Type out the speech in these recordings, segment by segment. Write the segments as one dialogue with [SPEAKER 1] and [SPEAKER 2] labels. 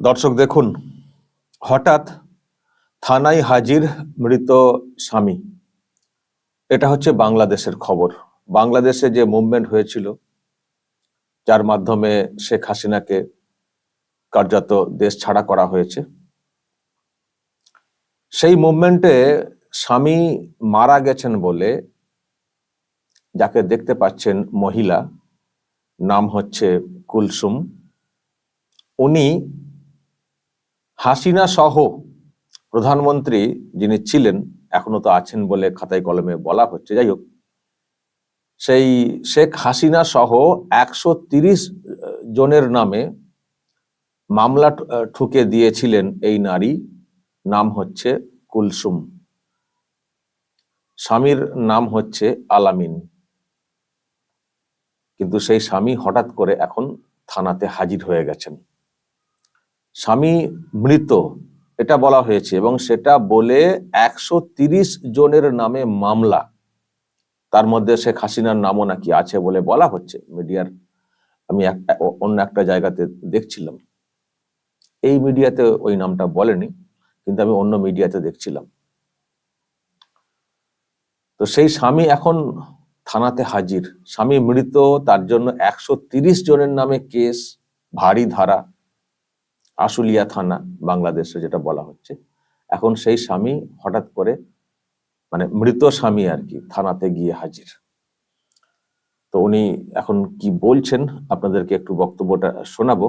[SPEAKER 1] দর্শক দেখুন, হঠাৎ থানায় হাজির মৃত স্বামী। এটা হচ্ছে বাংলাদেশের খবর। বাংলাদেশে যে মুভমেন্ট হয়েছিল, যার মাধ্যমে শেখ হাসিনাকে কার্যত দেশ ছাড়া করা হয়েছে, সেই মুভমেন্টে স্বামী মারা গেছেন বলে যাকে দেখতে পাচ্ছেন মহিলা, নাম হচ্ছে কুলসুম। উনি হাসিনা সহ প্রধানমন্ত্রী যিনি ছিলেন, এখনও তো আছেন বলে খাতায় কলমে বলা হচ্ছে। যাই হোক, সেই শেখ হাসিনা সহ একশো জনের নামে মামলা ঠুকে দিয়েছিলেন এই নারী। নাম হচ্ছে কুলসুম। স্বামীর নাম হচ্ছে আলামিন। কিন্তু সেই স্বামী হঠাৎ করে এখন থানাতে হাজির হয়ে গেছেন। স্বামী মৃত, এটা বলা হয়েছে এবং সেটা বলে একশো জনের নামে মামলা। তার মধ্যে শেখ হাসিনার নামও নাকি আছে বলে বলা হচ্ছে মিডিয়ার। আমি এক- অ- অন্য একটা জায়গাতে দেখছিলাম। এই মিডিয়াতে ওই নামটা বলেনি, কিন্তু আমি অন্য মিডিয়াতে দেখছিলাম। তো সেই স্বামী এখন থানাতে হাজির। স্বামী মৃত, তার জন্য একশো জনের নামে কেস, ভারী ধারা। আশুলিয়া থানা বাংলাদেশে যেটা বলা হচ্ছে। এখন সেই স্বামী হঠাৎ করে মানে মৃত স্বামী আর কি থানাতে গিয়ে হাজির। তো উনি এখন কি বলছেন আপনাদেরকে একটু বক্তব্যটা শোনাবো।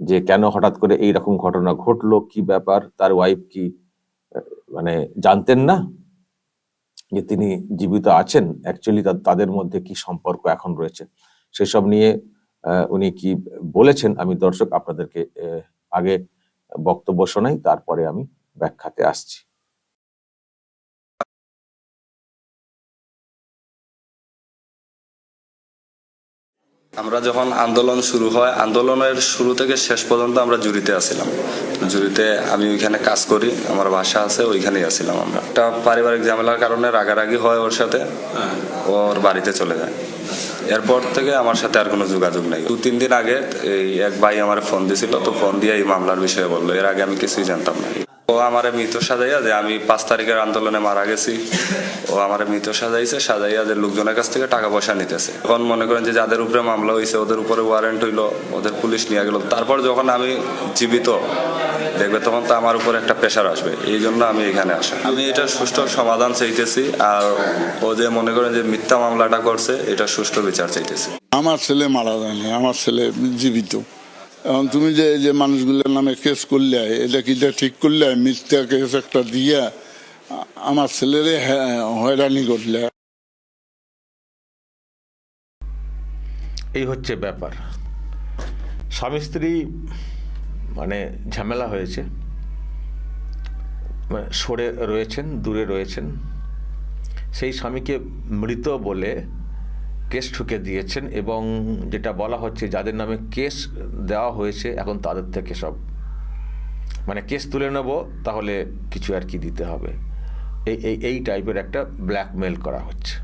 [SPEAKER 1] যে কেন হঠাৎ করে এই রকম ঘটনা ঘটলো, কি ব্যাপার, তার ওয়াইফ কি মানে জানতেন না যে তিনি জীবিত আছেন? অ্যাকচুয়ালি তাদের মধ্যে কি সম্পর্ক এখন রয়েছে? সেসব নিয়ে উনি কি বলেছেন আমি দর্শক আপনাদেরকে আগে বক্তব্য শোনাই তারপরে আমি ব্যাখ্যাতে আসছি।
[SPEAKER 2] আমরা যখন আন্দোলন শুরু হয় আন্দোলনের শুরু থেকে শেষ পর্যন্ত আমরা জুরিতে আছিলাম। জুরিতে আমি ওইখানে কাজ করি আমার বাসা আছে ওইখানেই আছিলাম আমরা। একটা পারিবারিক ঝামেলার কারণে রাগারাগি হয় ওর সাথে ওর বাড়িতে চলে যায়। এরপর থেকে আমার সাথে আর কোনো যোগাযোগ নেই। দু, তিন দিন আগে এই এক ভাই আমার ফোন দিছিল, তো ফোন দিয়ে এই মামলার বিষয়ে বলল। এর আগে আমি কিছুই জানতাম না। ও আমার মৃত সাজাইয়া যে আমি পাঁচ তারিখের আন্দোলনে মারা গেছি, ও আমার মৃত সাজাইছে, সাজাইয়া যে লোকজনের কাছ থেকে টাকা পয়সা নিতেছে। এখন মনে করেন যে যাদের উপরে মামলা হয়েছে ওদের উপরে ওয়ারেন্ট হইল, ওদের পুলিশ নিয়ে গেল। তারপর যখন আমি জীবিত দেখবে তখন তো আমার উপর একটা প্রেশার আসবে। এই জন্য আমি এখানে আসা। আমি এটা সুষ্ঠু সমাধান চাইতেছি আর ও যে মনে করেন যে মিথ্যা মামলাটা করছে এটা সুষ্ঠু বিচার চাইতেছি।
[SPEAKER 3] আমার ছেলে মারা যায়নি আমার ছেলে জীবিত। এখন তুমি যে এই যে মানুষগুলোর নামে কেস করলে এটা কি ঠিক করলে? মিথ্যা কেস একটা দিয়া আমার ছেলেরে হ্যাঁ- হয়রানি করলে।
[SPEAKER 1] এই হচ্ছে ব্যাপার। স্বামী স্ত্রী মানে ঝামেলা হয়েছে। মানে সরে রয়েছেন, দূরে রয়েছেন। সেই স্বামীকে মৃত বলে কেস ঠুকে দিয়েছেন এবং যেটা বলা হচ্ছে যাদের নামে কেস দেওয়া হয়েছে, এখন তাদের থেকে সব। মানে কেস তুলে নেব, তাহলে কিছু আর কি দিতে হবে। এই এই এই টাইপের একটা ব্ল্যাকমেল করা হচ্ছে।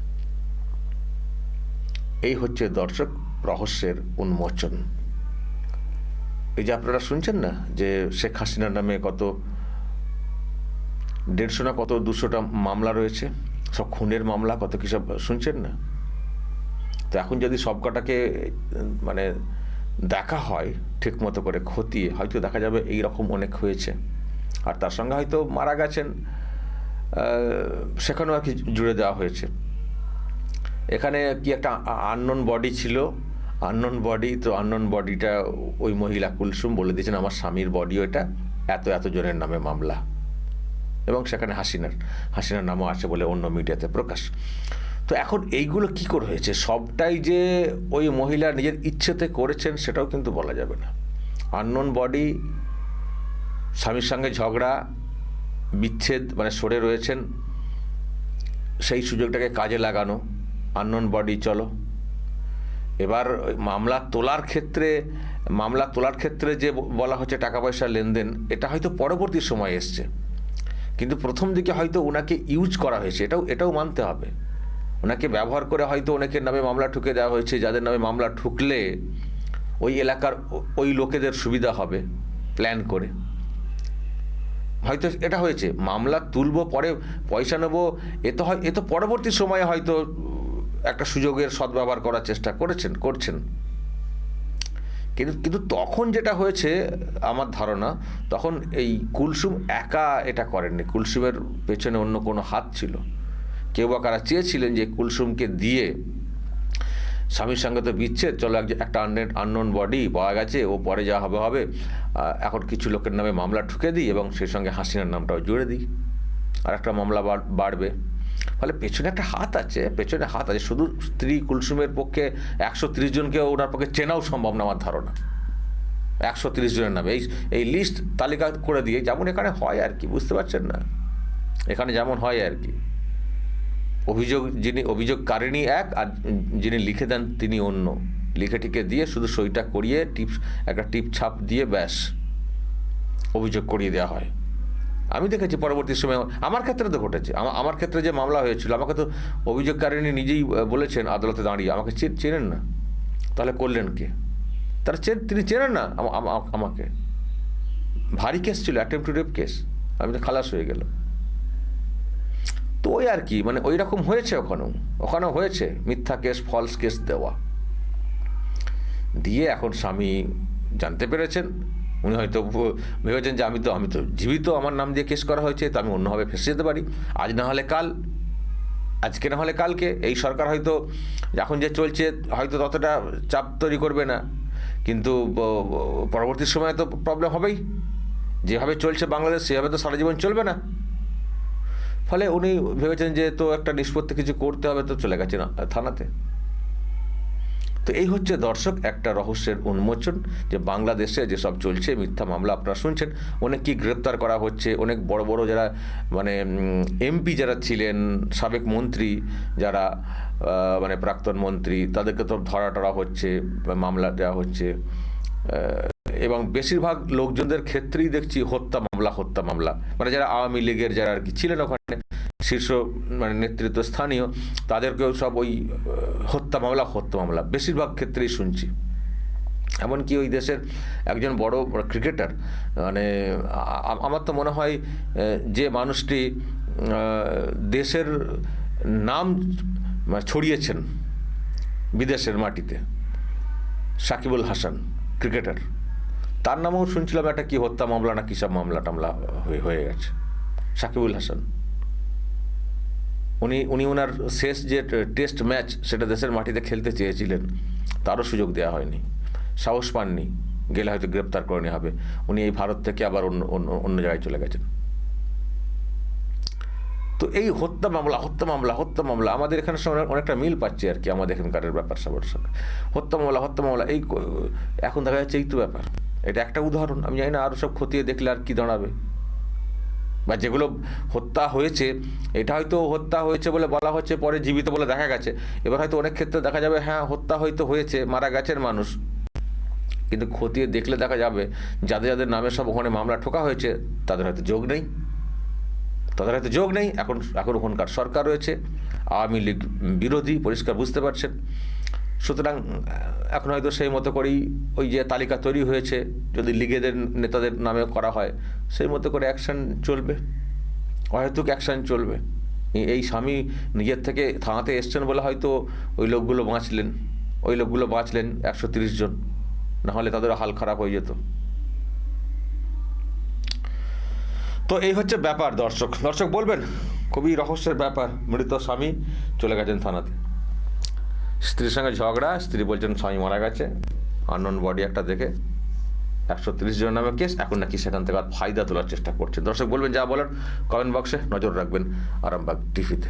[SPEAKER 1] এই হচ্ছে দর্শক রহস্যের উন্মোচন। এই যে আপনারা শুনছেন না যে শেখ হাসিনার নামে কত দেড়শো না কত দুশোটা মামলা রয়েছে? সব খুনের মামলা, কত কি সব শুনছেন না? তো এখন যদি সব কটাকে মানে দেখা হয়, ঠিক মতো করে খতিয়ে, হয়তো দেখা যাবে এই রকম অনেক হয়েছে। আর তার সঙ্গে হয়তো মারা গেছেন সেখানেও আর কি জুড়ে দেওয়া হয়েছে। এখানে কি একটা আননোন বডি ছিল? আননোন বডি তো আননোন বডিটা ওই মহিলা কুলসুম বলে দিয়েছেন, আমার স্বামীর বডি ওটা এত এত জনের নামে মামলা। এবং সেখানে হাসিনার হাসিনার নামও আছে বলে অন্য মিডিয়াতে প্রকাশ। তো এখন এইগুলো কি করে হয়েছে? সবটাই যে ওই মহিলা নিজের ইচ্ছেতে করেছেন, সেটাও কিন্তু বলা যাবে না। আননোন বডি স্বামীর সঙ্গে ঝগড়া, বিচ্ছেদ মানে সরে রয়েছেন, সেই সুযোগটাকে কাজে লাগানো। আননোন বডি চলো। এবার মামলা তোলার ক্ষেত্রে, মামলা তোলার ক্ষেত্রে যে বলা হচ্ছে টাকা পয়সা লেনদেন, এটা হয়তো পরবর্তী সময় এসছে। কিন্তু প্রথম দিকে হয়তো ওনাকে ইউজ করা হয়েছে, এটাও এটাও মানতে হবে। ওনাকে ব্যবহার করে হয়তো অনেকের নামে মামলা ঠুকে দেওয়া হয়েছে, যাদের নামে মামলা ঠুকলে ওই এলাকার ওই লোকেদের সুবিধা হবে প্ল্যান করে। হয়তো এটা হয়েছে, মামলা তুলবো পরে পয়সা নেব, এ তো হয়, এ তো পরবর্তী সময়ে হয়তো একটা সুযোগের সদ্ব্যবহার করার চেষ্টা করেছেন, করছেন। কিন্তু কিন্তু তখন যেটা হয়েছে আমার ধারণা, তখন এই কুলসুম একা এটা করেননি, কুলসুমের পেছনে অন্য কোনো হাত ছিল। কেউ বা কারা চেয়েছিলেন যে কুলসুমকে দিয়ে স্বামীর সঙ্গে তো বিচ্ছেদ, চলো এক- একটা আননোন বডি পাওয়া গেছে, ও পরে যা হবে হবে। এখন কিছু লোকের নামে মামলা ঠুকে দিই এবং সেই সঙ্গে হাসিনার নামটাও জুড়ে দিই। আর একটা মামলা বাড়- বাড়বে। ফলে পেছনে একটা হাত আছে, পেছনে হাত আছে। শুধু স্ত্রী কুলসুমের পক্ষে একশো তিরিশ জনকে ওনার পক্ষে চেনাও সম্ভব না আমার ধারণা। একশো তিরিশ জনের নামে। এই এই লিস্ট তালিকা করে দিয়ে যেমন এখানে হয় আর কি, বুঝতে পারছেন না? এখানে যেমন হয় আর কি। অভিযোগ যিনি অভিযোগকারিণী এক আর যিনি লিখে দেন তিনি অন্য। লিখে টিকে দিয়ে শুধু সইটা করিয়ে টিপ একটা টিপ ছাপ দিয়ে ব্যাস। অভিযোগ করিয়ে দেওয়া হয়। আমি দেখেছি পরবর্তী সময়, আমার ক্ষেত্রে তো ঘটেছে। আমার ক্ষেত্রে যে মামলা হয়েছিল, আমাকে তো অভিযোগকারিণী নিজেই বলেছেন আদালতে দাঁড়িয়ে, আমাকে চেনেন না। তাহলে করলেন কে? তারা চে- তিনি চেনেন না আমা- আমা- আমাকে। ভারী কেস ছিল অ্যাটেম্প টু রেপ কেস। আমি তো খালাস হয়ে গেলাম। তো ওই আর কি মানে ওই রকম হয়েছে ওখানেও। ওখানেও হয়েছে, মিথ্যা কেস ফলস কেস দেওয়া। দিয়ে এখন স্বামী জানতে পেরেছেন। উনি হয়তো ভেবেছেন যে আমি তো আমি তো জীবিত, আমার নাম দিয়ে কেস করা হয়েছে, তো আমি অন্যভাবে ফেসে যেতে পারি। আজ না হলে কাল, আজকে না হলে কালকে। এই সরকার হয়তো এখন যে চলছে, হয়তো ততটা চাপ তৈরি করবে না। কিন্তু পরবর্তী সময়ে তো প্রবলেম হবেই। যেভাবে চলছে বাংলাদেশ, সেভাবে তো সারা জীবন চলবে না। ফলে উনি ভেবেছেন যে, তো একটা নিষ্পত্তি কিছু করতে হবে, তো চলে গেছেন থানাতে। তো এই হচ্ছে দর্শক একটা রহস্যের উন্মোচন যে বাংলাদেশে যেসব চলছে মিথ্যা মামলা, আপনারা শুনছেন, অনেক কি গ্রেপ্তার করা হচ্ছে, অনেক বড় বড় যারা মানে এমপি যারা ছিলেন, সাবেক মন্ত্রী যারা মানে প্রাক্তন মন্ত্রী, তাদেরকে তো ধরা টরা হচ্ছে মামলা দেওয়া হচ্ছে এবং বেশিরভাগ লোকজনদের ক্ষেত্রেই দেখছি হত্যা মামলা হত্যা মামলা। মানে যারা আওয়ামী লীগের, যারা আর কি ছিলেন ওখানে, শীর্ষ মানে নেতৃত্ব স্থানীয়, তাদেরকেও সব ওই হত্যা মামলা হত্যা মামলা, বেশিরভাগ ক্ষেত্রেই শুনছি। এমনকি ওই দেশের একজন বড় ক্রিকেটার মানে আমার তো মনে হয় যে মানুষটি দেশের নাম মানে ছড়িয়েছেন বিদেশের মাটিতে, সাকিবুল হাসান, ক্রিকেটার। তার নামেও শুনছিলাম, একটা কি হত্যা মামলা না কিসব মামলা টামলা হয়ে হয়ে গেছে। সাকিবুল হাসান। উনি উনি ওনার শেষ যে টেস্ট ম্যাচ সেটা দেশের মাটিতে খেলতে চেয়েছিলেন, তারও সুযোগ দেওয়া হয়নি। সাহস পাননি, গেলে হয়তো গ্রেপ্তার করে নেওয়া হবে। উনি এই ভারত থেকে আবার অন্য অন্য জায়গায় চলে গেছেন। তো এই হত্যা মামলা হত্যা মামলা হত্যা মামলা, আমাদের এখানে সঙ্গে অনেকটা মিল পাচ্ছি আর কি আমাদের এখানকার ব্যাপার স্যাপার সঙ্গে। হত্যা মামলা হত্যা মামলা, এই এখন দেখা যাচ্ছে এই তো ব্যাপার। এটা একটা উদাহরণ। আমি জানি না আরও সব খতিয়ে দেখলে আর কি দাঁড়াবে। বা যেগুলো হত্যা হয়েছে, এটা হয়তো হত্যা হয়েছে বলে বলা হচ্ছে, পরে জীবিত বলে দেখা গেছে। এবার হয়তো অনেক ক্ষেত্রে দেখা যাবে হ্যাঁ হত্যা হয়তো হয়েছে, মারা গেছেন মানুষ। কিন্তু খতিয়ে দেখলে দেখা যাবে, যাদের যাদের নামে সব ওখানে মামলা ঠোকা হয়েছে, তাদের হয়তো যোগ নেই। তাদের হয়তো যোগ নেই। এখন এখন ওখানকার সরকার রয়েছে, আওয়ামী লীগ বিরোধী, পরিষ্কার বুঝতে পারছেন। সুতরাং এখন হয়তো সেই মতো করেই ওই যে তালিকা তৈরি হয়েছে, যদি লিগেদের নেতাদের নামে করা হয়, সেই মতো করে অ্যাকশন চলবে। অহেতুক অ্যাকশন চলবে। এই- স্বামী নিজের থেকে থানাতে এসছেন বলে হয়তো ওই লোকগুলো বাঁচলেন। ওই লোকগুলো বাঁচলেন একশো তিরিশ জন। না হলে তাদের হাল খারাপ হয়ে যেত। তো এই হচ্ছে ব্যাপার, দর্শক। দর্শক, বলবেন, খুবই রহস্যের ব্যাপার, মৃত স্বামী চলে গেছেন থানাতে। স্ত্রীর সঙ্গে ঝগড়া, স্ত্রী বলছেন, স্বামী মারা গেছে। আননোন বডি একটা দেখে, একশো তিরিশ জন নামে কেস, এখন নাকি সেখান থেকে আর ফায়দা তোলার চেষ্টা করছে। দর্শক বলবেন, যা বলেন কমেন্ট বক্সে নজর রাখবেন আরামবাগ টিভিতে